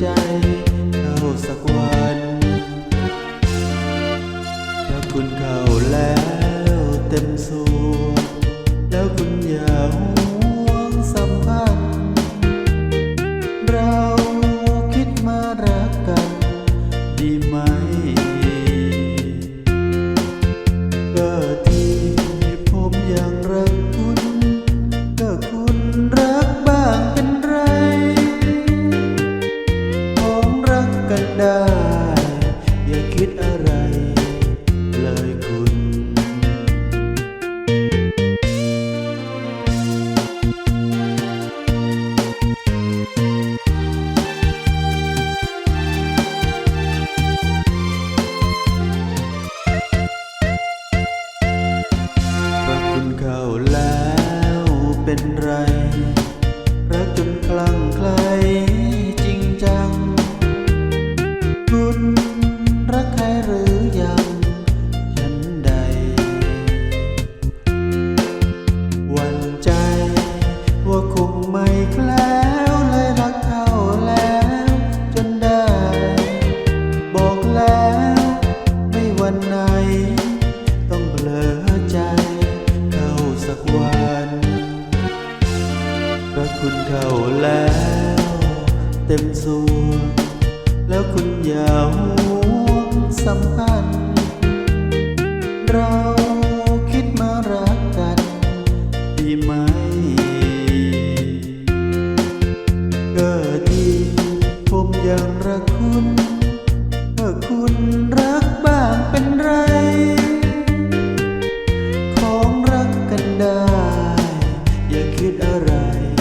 ใจเข้าสักวันถ้าคุณเข้าแล้วเต็มส่วนแล้วคุณอย่า ได้ อย่าคิดอะไรเลยคุณรักคุณเข้าแล้วเป็นไร กวันรัคุณเข้าแล้ว เต็มส่วนแล้วคุณอย่าห่วงสัมพันธ์เราคิดมารักกันดีไหม คิดอะไร